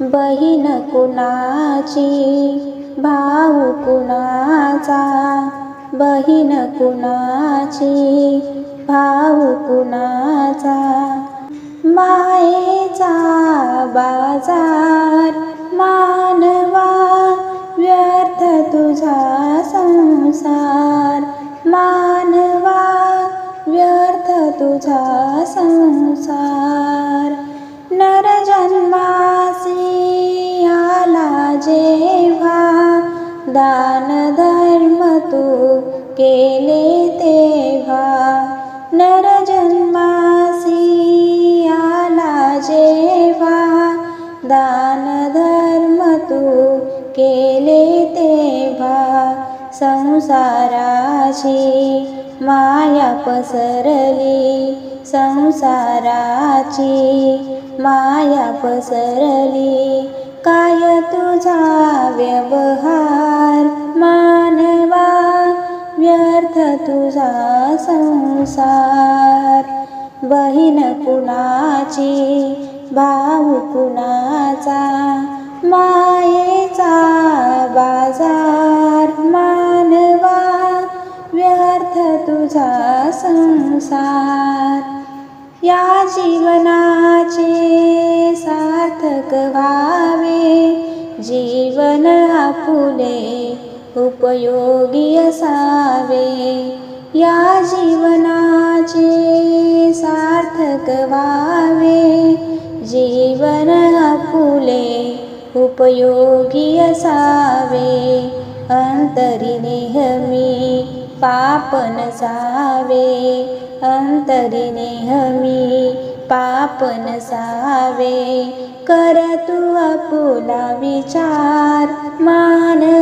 बहीण कुणाची भाऊ कुणाचा? बहीण कुणाची भाऊ कुणाचा? मायेचा बाजार मानवा व्यर्थ तुझा संसार. मानवा व्यर्थ तुझा संसार. दान धर्म तू केले तेव्हा नरजन्मासी आला जेव्हा दान धर्म तू केले तेव्हा संसाराची माया पसरली संसाराची माया पसरली. काय तुझा व्यवहार संसार. बहीण कुणाची भाऊ कुणाचा मायेचा बाजार मानवा. व्यर्थ तुझा संसार. या जीवनाचे सार्थक व्हावे. जीवन आपुले उपयोगी असावे. या जीवनाे सारक वावे जीवनपुले उपयोगी असावे. अंतरी नेहमी पापन सावे. अंतरी नेहमी अन्तरिनेहमी पापनसावे करतु अपुला विचार मान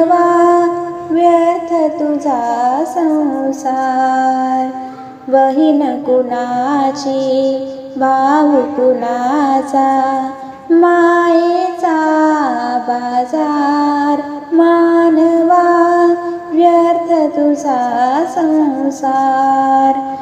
तुझा संसार. बहीण कुणाची भाऊ कुणाचा? मायेचा बाजार मानवा व्यर्थ तुझा संसार.